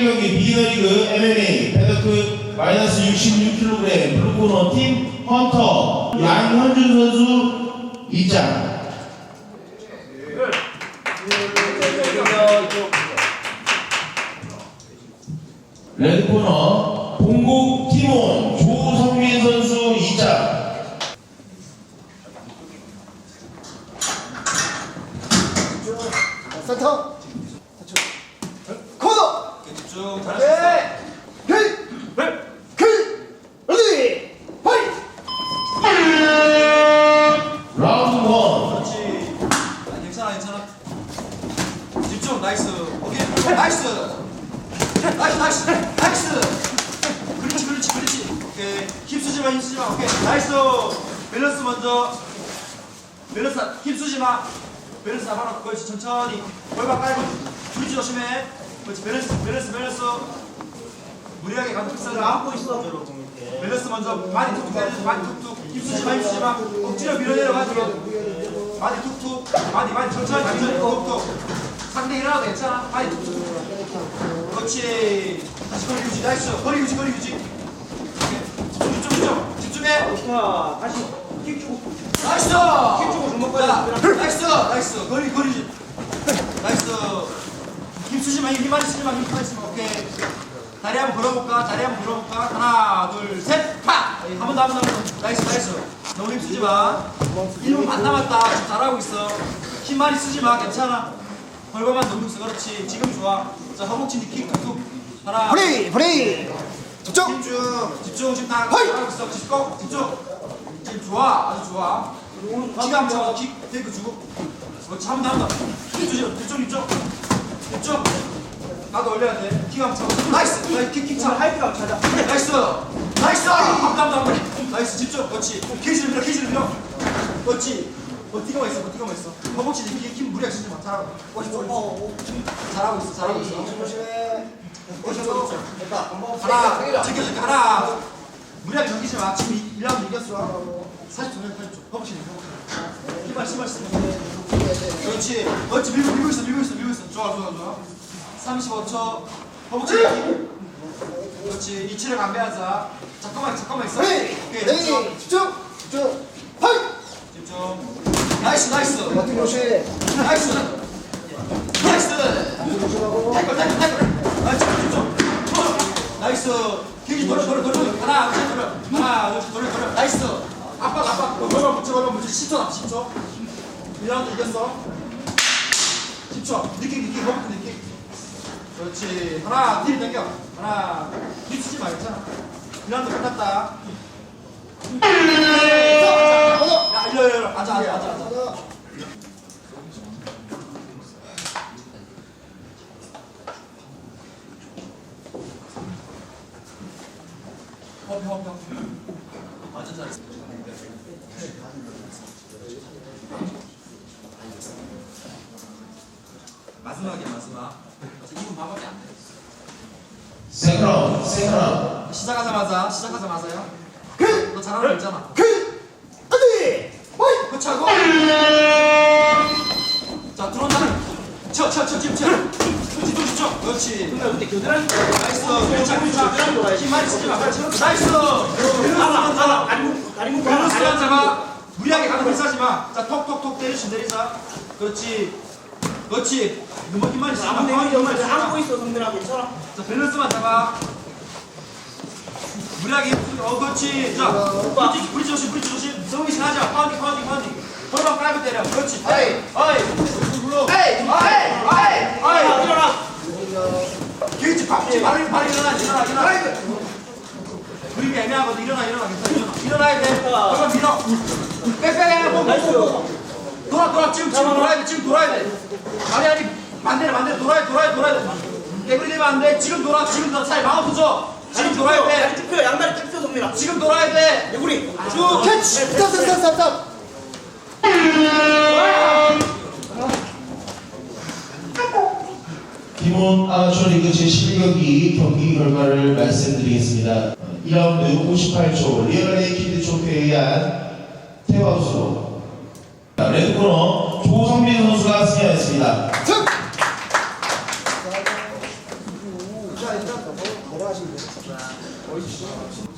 경기 비너리그 MMA 배드급 마이너스 66kg 블루코너 팀 헌터 양현준 선수 입장. 레드코너 동국 팀원 조성민 선수 입장. 센터 코너 집중 잘할 수 있어. 헤이 헤이 레디 파이트 라운드 원. 그렇지. 아, 괜찮아 괜찮아. 집중 나이스. 오케이 나이스. 나이스 나이스 나이스. 그렇지 그렇지 그렇지. 오케이 힘 쓰지 마 힘 쓰지 마. 오케이. 나이스. 밸런스 먼저. 밸런스 힘 쓰지 마. 밸런스 잡아놓고 그렇지. 천천히. 골반 깔고 부리지 조심해. 그렇지. 밸런스 밸런스 밸런스. 무리하게 가도 비싸지 안고 있어. 밸런스 먼저. 많이 툭툭 때리지 많이 툭툭. 힘 쓰지 마 힘 쓰지 마. 억지로 밀어내려 가지고 많이 툭툭. 많이 많이 천천히 천천히 툭툭. 상대 일어나도 괜찮아. 많이 툭툭. 그렇지. 다시 거리 유지. 나이스. 거리 유지 거리 유지 집중 집중해 자, 다시 킥 주고 나이스 킥 주고 주먹 자, 나이스 나이스 거리 거리 유지 나이스 힘 쓰지 마, 힘 많이 쓰지 마, 힘 많이 쓰지 마. 오케이. 다리 한번 걸어볼까? 다리 한번 걸어볼까? 하나, 둘, 셋, 파! 한번 더, 한번 더, 한 번 더. 나이스, 나이스. 너무 힘 쓰지 마. 1분 반 남았다. 지금 잘하고 있어. 힘 많이 쓰지 마. 괜찮아. 벌거만 너무 있어. 그렇지. 지금 좋아. 자, 허벅지 킥 툭툭. 하나. 프리 프리 집중 집중. 집중. 지금 다 허이! 잘하고 있어. 집중. 집중. 지금 좋아. 아주 좋아. 킥 한번 잡아서 킥 테이크 주고. 그렇지. 한번 더, 한번 더. 집중, 집중, 집중. 집중. 나도 올려야 돼. 킥 한번 잡아. 나이스. 나이스. 킥, 킥 차. 하이트가 찾아. 나이스. 나이스. 한번 한번 나이스. 집중. 그렇지. 케이지를 밀어. 케이지를 밀어. 버티고만 있어. 버티고만 있어. 허벅지 힘, 힘 무리하게 쓰지 마. 잘하고. 그렇지. 그렇지. 잘하고 있어. 잘하고 있어. 조심해. 그렇지. 됐다 하나. 지켜, 지켜. 하나. 무리하게 넘기지 마. 지금 1라운드 이겼어. 40초, 40초. 허벅지 힘, 허벅지. 힘만, 힘만 쓰 그렇지. 그렇지. 밀고, 밀고 있어. 밀고 있어. 밀고 있어. 좋아, 좋아, 좋아. 35초. 허벅지. 그렇지. 이치를 안 배하자. 잠깐만, 잠깐만 있어. 프리 오케이, 집중. 레디 집중 집중 파이트 집중. 나이스, 나이스. 버튼 조심 나이스. 나이스. 조심하고 태클, 태클, 태클. 나이스, 집중. 나이스. 길이 돌려, 돌려, 돌려. 하나, 둘, 돌려. 하나, 둘, 돌려, 돌려. 나이스. 압박, 압박. 걸어 붙여, 걸어 붙여. 10초 남 10초. 1라운드 이겼어. 10초. 느낌, 느낌, 허벅지 느낌. 그렇지. 하나, 뒤로 당겨. 하나, 뒤 치지 말자. 1라운드 끝났다. 마지막이야, 마지막. 아직 2분 반밖에 안 돼. 세컨 세컨. 시작하자마자, 시작하자마자요. 너 잘하는 거 있잖아. 그차고. 자 들어온다. 쳐쳐쳐 지금 쳐. 집중 집중 그렇지 근데 교대라는 거. 나이스 그렇지 그렇지 힘 많이 쓰지 마. 나이스. 하나, 하나, 다리 밸런스 잡아. 무리하게 가는 비싸지 마자 톡톡톡 때리시 내리자 그렇지. 그렇지. 쓰지. 마 아무 쓰지 마. 안고 있어, 성들아. 괜찮아? 자 밸런스만 잡아. 무리하게. 어 그렇지. 자 브릿지 브릿지 조심 브릿지 조심 서비스 하자 파운딩 파운딩 파운딩. 골반 깔고 때려. 그렇지. 에이. 에이. 불러. 에이. 에이. 에이. 아, 에이. 일어나. 게이지 박지 바로 바로 일어나 일어나 일어나. 그림이 애매하거든. 일어나 일어나. 괜찮아. 일어나 일어나야 돼 골반 밀어. 빼빼 뭐 나이스. 돌아 돌아. 지금 지금 돌아야 돼. 지금 돌아야 돼. 아니 아니 반대로 반대로 돌아야 돼 돌아야 돼 돌아야 돼. 개구리 되면 안 돼. 지금 돌아. 지금 돌아 차라리 마운트 줘 지금 돌아야 다리 돼쭉 펴, 양다리 쭉 펴, 성민아. 지금 돌아야 돼 개구리. 쭉 캐치 스탑 스탑 스탑 스탑 김원 아마추어 리그 제11경기 경기 결과를 말씀드리겠습니다. 2라운드 58초 리얼레이 키드 초크에 의한 태워수 레드코너 조성민 선수가 승리하였습니다. 넘어 내려가시면 돼요.